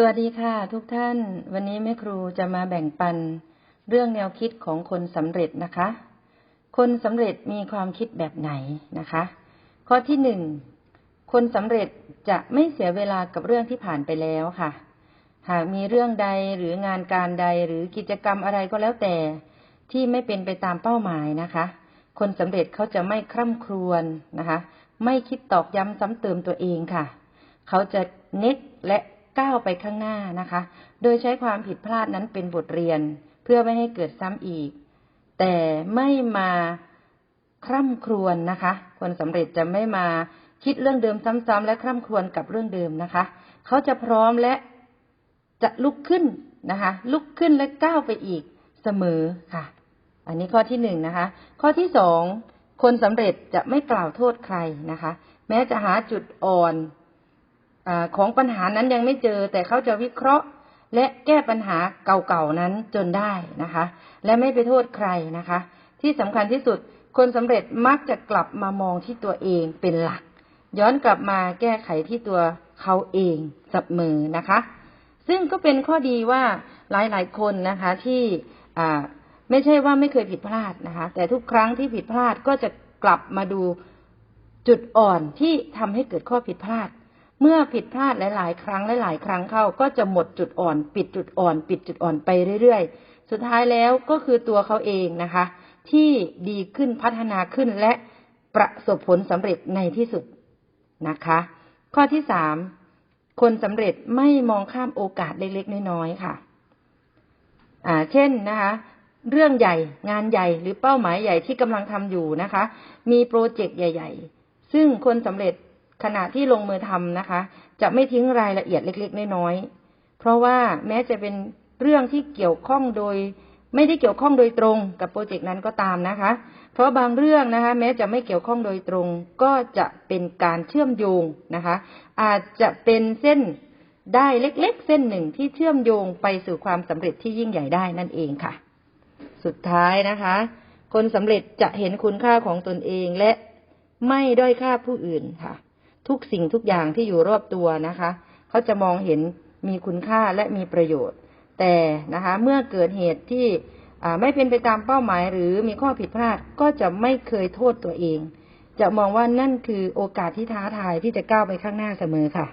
สวัสดีค่ะ ทุกท่าน วันนี้แม่ครูจะมาแบ่งปัน เรื่องแนวคิดของคนสำเร็จนะคะ คนสำเร็จมีความคิดแบบไหนนะคะ ข้อที่หนึ่งคนสำเร็จจะไม่เสียเวลากับเรื่องที่ผ่านไปแล้วค่ะ หากมีเรื่องใดหรืองานการใดหรือกิจกรรมอะไรก็แล้วแต่ ที่ไม่เป็นไปตามเป้าหมายนะคะ คนสำเร็จเขาจะไม่คร่ำครวญนะคะ ไม่คิดตอกย้ำซ้ำเติมตัวเองค่ะ เขาจะเน็ตและ ก้าวไปข้างหน้านะคะ โดยใช้ความผิดพลาดนั้นเป็นบทเรียนเพื่อไม่ให้เกิดซ้ำอีก แต่ไม่มาคร่ำครวญนะคะ คนสำเร็จจะไม่มาคิดเรื่องเดิมซ้ำๆและคร่ำครวญกับเรื่องเดิมนะคะ เขาจะพร้อมและจะลุกขึ้นนะคะ ลุกขึ้นและก้าวไปอีกเสมอค่ะ อันนี้ข้อที่หนึ่งนะคะ ข้อที่สองคนสำเร็จจะไม่กล่าวโทษใครนะคะ แม้จะหาจุดอ่อน อของปัญหานั้นยังไม่เจอ แต่เขาจะวิเคราะห์ และแก้ปัญหาเก่าๆนั้นจนได้นะคะ และไม่ไปโทษใครนะคะ ที่สำคัญที่สุดคนสำเร็จมักจะกลับมามองที่ตัวเองเป็นหลัก ย้อนกลับมาแก้ไขที่ตัวเขาเองเสมอนะคะ ซึ่งก็เป็นข้อดีว่าหลายๆคนนะคะที่ไม่ใช่ว่าไม่เคยผิดพลาดนะคะ แต่ทุกครั้งที่ผิดพลาดก็จะกลับมาดูจุดอ่อนที่ทำให้เกิดข้อผิดพลาด เมื่อผิดพลาดหลาย ๆ ครั้งหลาย ๆ ครั้งเข้าก็จะหมดจุดอ่อน ปิดจุดอ่อน ปิดจุดอ่อนไปเรื่อย ๆ สุดท้ายแล้วก็คือตัวเขาเองนะคะ ที่ดีขึ้นพัฒนาขึ้นและประสบผลสำเร็จในที่สุดนะคะ ข้อที่สามคนสำเร็จไม่มองข้ามโอกาสเล็กๆน้อยๆค่ะ อ่า เช่นนะคะ เรื่องใหญ่งานใหญ่หรือเป้าหมายใหญ่ที่กำลังทำอยู่นะคะ มีโปรเจกต์ใหญ่ ๆ ซึ่งคนสำเร็จ ขณะที่ลงมือทำนะคะ จะไม่ทิ้งรายละเอียดเล็กๆ น้อยๆ เพราะว่าแม้จะเป็นเรื่องที่เกี่ยวข้องโดย ไม่ได้เกี่ยวข้องโดยตรงกับโปรเจกต์นั้นก็ตามนะคะ เพราะบางเรื่องนะคะ แม้จะไม่เกี่ยวข้องโดยตรง ก็จะเป็นการเชื่อมโยงนะคะ อาจจะเป็นเส้นได้เล็กๆ เส้นหนึ่งที่เชื่อมโยงไปสู่ความสำเร็จที่ยิ่งใหญ่ได้นั่นเองค่ะ สุดท้ายนะคะ คนสำเร็จจะเห็นคุณค่าของตนเองและไม่ด้อยค่าผู้อื่นค่ะ ทุกสิ่งทุกอย่างที่อยู่รอบตัวนะคะ เขาจะมองเห็นมีคุณค่าและมีประโยชน์ แต่นะคะเมื่อเกิดเหตุที่ไม่เป็นไปตามเป้าหมาย หรือมีข้อผิดพลาดก็จะไม่เคยโทษตัวเอง จะมองว่านั่นคือโอกาสที่ท้าทายที่จะก้าวไปข้างหน้าเสมอค่ะ